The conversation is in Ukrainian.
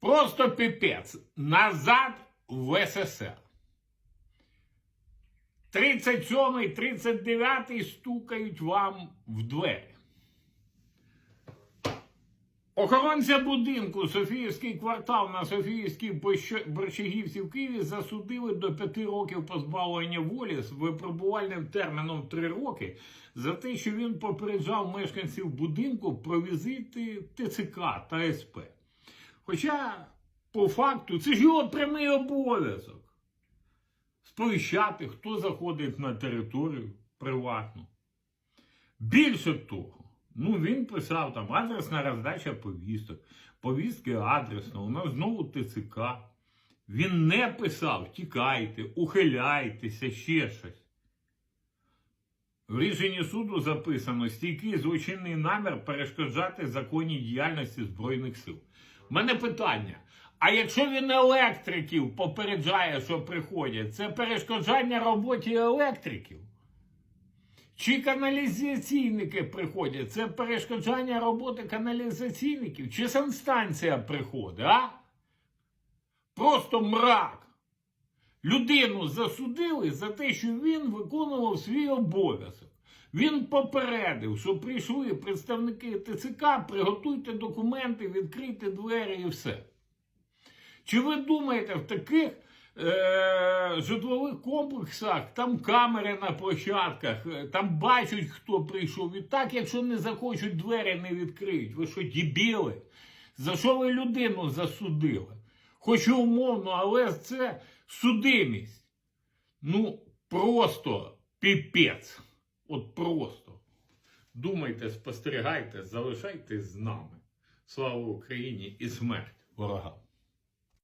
Просто піпець. Назад в СССР. 37-й, 39-й стукають вам в двері. Охоронця будинку Софіївський квартал на Софіївській Борщагівці в Києві засудили до п'яти років позбавлення волі з випробувальним терміном три роки за те, що він попереджав мешканців будинку про візити ТЦК та СП. Хоча, по факту, це ж його прямий обов'язок сповіщати, хто заходить на територію приватну. Більше того, ну він писав там адресна роздача повісток, повістки адресно, у нас знову ТЦК. Він не писав тікайте, ухиляйтеся, ще щось. В рішенні суду записано стійкий злочинний намір перешкоджати законній діяльності Збройних сил. Мене питання. А якщо він електриків попереджає, що приходять, це перешкоджання роботі електриків? Чи каналізаційники приходять? Це перешкоджання роботи каналізаційників? Чи санстанція приходить, а? Просто мрак. Людину засудили за те, що він виконував свій обов'язок. Він попередив, що прийшли представники ТЦК, приготуйте документи, відкрийте двері і все. Чи ви думаєте, в таких е- житлових комплексах там камери на площадках, е, там бачать, хто прийшов. І так, якщо не захочуть, двері не відкриють. Ви що, дібіли? За що ви людину засудили? Хоч і умовно, але це судимість. Ну, просто піпець. От просто. Думайте, спостерігайте, залишайтесь з нами. Слава Україні і смерть ворогам!